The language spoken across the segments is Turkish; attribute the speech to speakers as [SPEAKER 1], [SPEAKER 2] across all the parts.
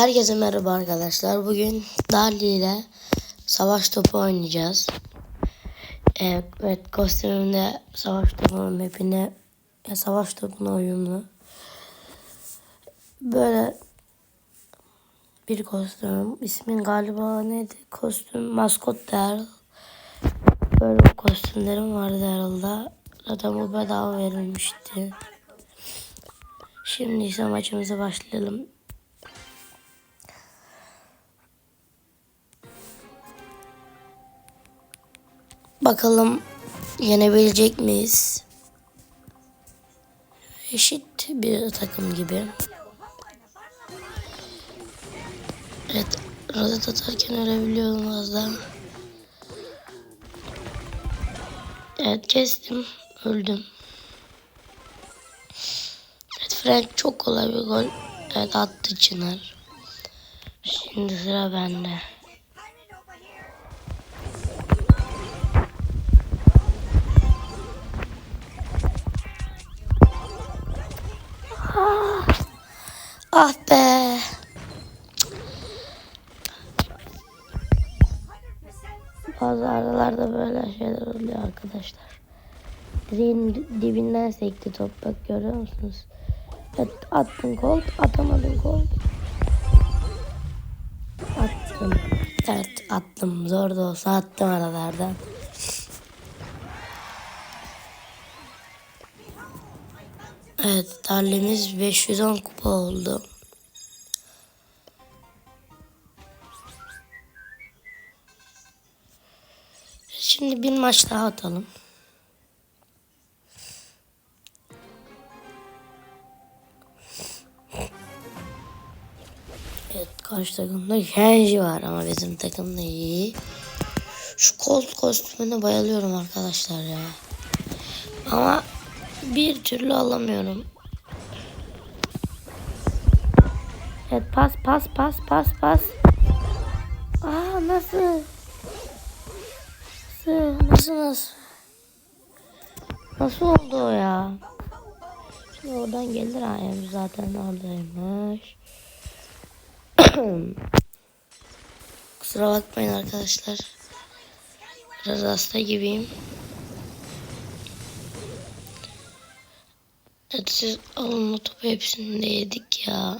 [SPEAKER 1] Herkese merhaba arkadaşlar. Bugün Dali ile savaş topu oynayacağız. Evet, kostümümde savaş topunun mapine ya savaş topuna uyumlu. Böyle bir kostüm. İsmin galiba neydi? Kostüm maskot Daryl. Böyle kostümlerim vardı Daryl'da. Zaten bu bedava verilmişti. Şimdi ise maçımıza başlayalım. Bakalım yenebilecek miyiz? Eşit bir takım gibi. Evet, rozet atarken ölebiliyorum az daha. Evet, kestim. Öldüm. Evet, Frank çok kolay bir gol. Evet, attı Çınar. Şimdi sıra bende. Ah be. Bazı aralarda böyle şeyler oluyor arkadaşlar. Direğin dibinden sekti top bak görüyor musunuz? Evet attın kol atamadın kol. Attım. Evet attım zor da olsa attım aralardan. Evet tarlemiz 510 kupa oldu. Şimdi bir maç daha atalım. Evet karşı takımda Genji var ama bizim takımda iyi. Şu Colt kostümüne bayılıyorum arkadaşlar ya. Ama bir türlü alamıyorum. Evet pas pas pas pas pas. Aa nasıl? Nasıl nasıl nasıl? Nasıl oldu o ya? Şimdi oradan gelir ayağım zaten oradaymış. Kusura bakmayın arkadaşlar. Biraz hasta gibiyim. Evet siz alın o topu hepsini de yedik ya.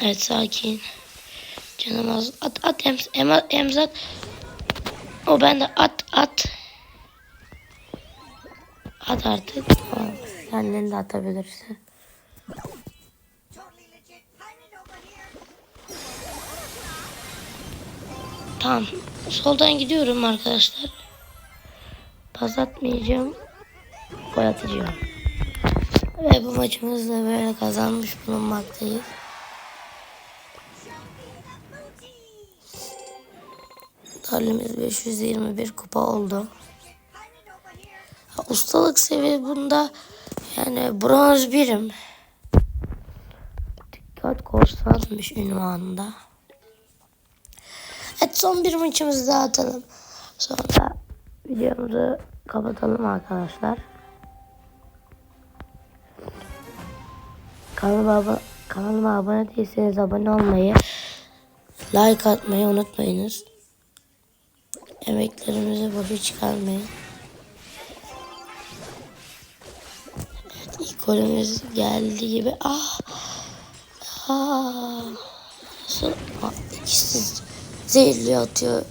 [SPEAKER 1] Evet sakin. Canım az. At at em, em, emzat. O bende at at. At artık. Tamam. Kendini de atabilirsin. Tamam. Soldan gidiyorum arkadaşlar. Pas atmayacağım. Gol atacağım. Ve bu maçımızda böyle kazanmış bulunmaktayız. Tarlemiz 521 kupa oldu. Ustalık seviye bunda yani bronz birim. Dikkat korsanmış ünvanında. Evet son bir maçımızı daha atalım. Sonra videomuzu kapatalım arkadaşlar. Kanalıma, abo- kanalıma abone değilseniz abone olmayı, like atmayı unutmayınız. Emeklerimizi boşa çıkarmayın. Evet ilk golümüz geldi gibi. Ah! Ah! Nasıl? Ah, ikisi zehirli atıyor.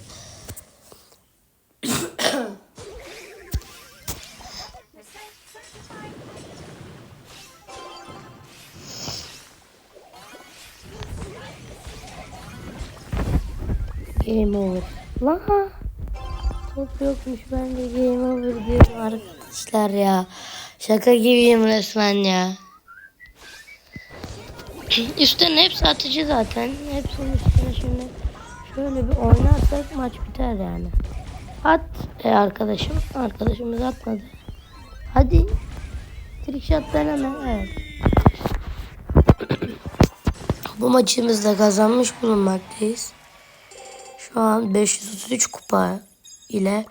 [SPEAKER 1] Game over. Lan! Top yokmuş ben de game over diyorum arkadaşlar ya. Şaka gibiyim resmen ya. Üstten hepsi atıcı zaten. Hepsinin üstüne şimdi şöyle bir oynarsak maç biter yani. At e arkadaşım. Arkadaşımız atmadı. Hadi. Trick shot deneme. Evet. Bu maçımızda kazanmış bulunmaktayız. Şu an 533 kupa ile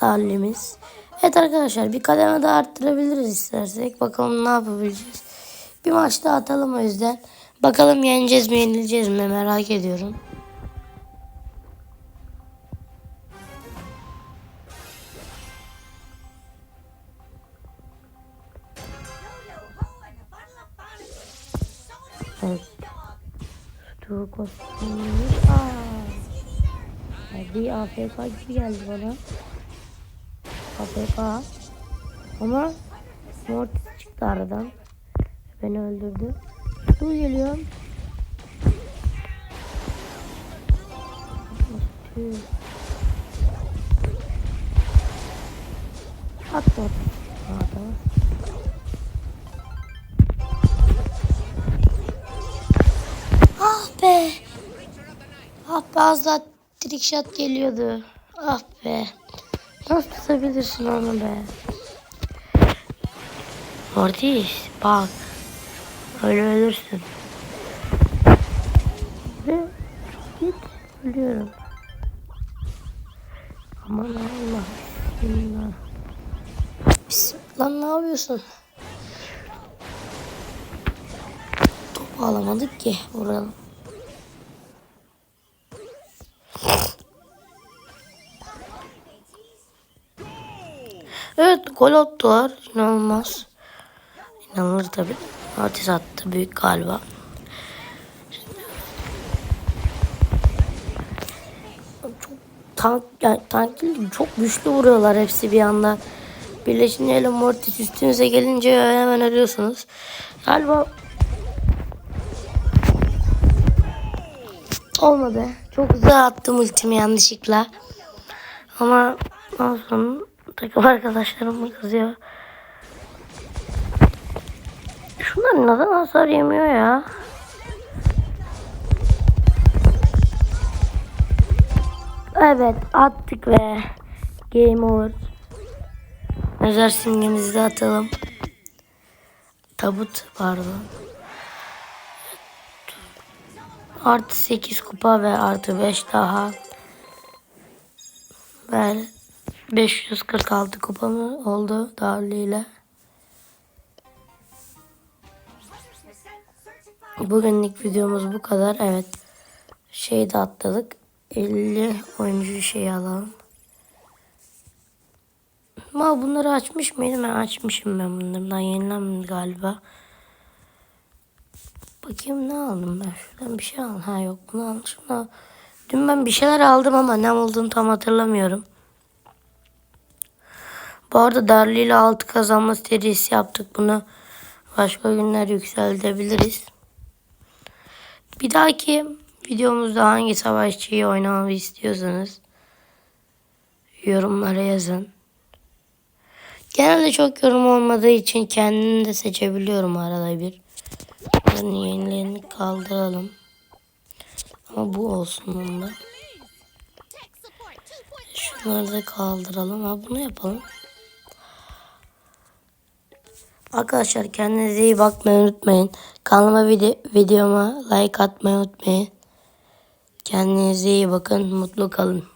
[SPEAKER 1] Darlimiz. Evet arkadaşlar bir kademe daha arttırabiliriz istersek. Bakalım ne yapabileceğiz. Bir maç daha atalım o yüzden. Bakalım yeneceğiz mi yenileceğiz mi merak ediyorum. Evet. Stu kostümümüz. Hadi AFK gibi geldi bana. AFK. Ama Mortis çıktı aradan. Beni öldürdü. Stu geliyor. Stu. At. Aa, tamam. Ah be. Ah be az daha trick shot geliyordu. Ah be. Nasıl tutabilirsin onu be? Mortis bak. Öyle ölürsün. Ve git ölüyorum. Aman Allah. Bismillah. Bismillah. Lan ne yapıyorsun? Topu alamadık ki. Vuralım. Gol attılar. İnanılmaz. İnanılır tabii. Artist attı. Büyük galiba. Çok tank, yani tank çok güçlü vuruyorlar hepsi bir anda. Birleşince ile Mortis üstünüze gelince hemen ölüyorsunuz. Galiba olmadı. Çok hızlı attım ultimi yanlışlıkla. Ama olsun. Takım arkadaşlarım mı kızıyor? Şunlar neden hasar yemiyor ya? Evet attık ve game over. Mezar simgemizi de atalım. Tabut pardon. Artı 8 kupa ve artı 5 daha. Ve 546 kupa mı oldu Darli Bugünlük videomuz bu kadar. Evet. Şeyi de atladık. 50 oyuncu şeyi alalım. Ama bunları açmış mıydım? Ben açmışım ben bunları. Daha yenilenmedi galiba. Bakayım ne aldım ben? Şuradan bir şey aldım. Ha yok bunu almışım da. Dün ben bir şeyler aldım ama ne olduğunu tam hatırlamıyorum. Bu arada Darli ile 6 kazanma serisi yaptık. Bunu başka günler yükseltebiliriz. Bir dahaki videomuzda hangi savaşçıyı oynamamı istiyorsanız yorumlara yazın. Genelde çok yorum olmadığı için kendini de seçebiliyorum arada bir. Bunların yenilerini kaldıralım. Ama bu olsun bunda. Şunları da kaldıralım. Ha bunu yapalım. Arkadaşlar kendinize iyi bakmayı unutmayın. Kanalıma video, videoma like atmayı unutmayın. Kendinize iyi bakın. Mutlu kalın.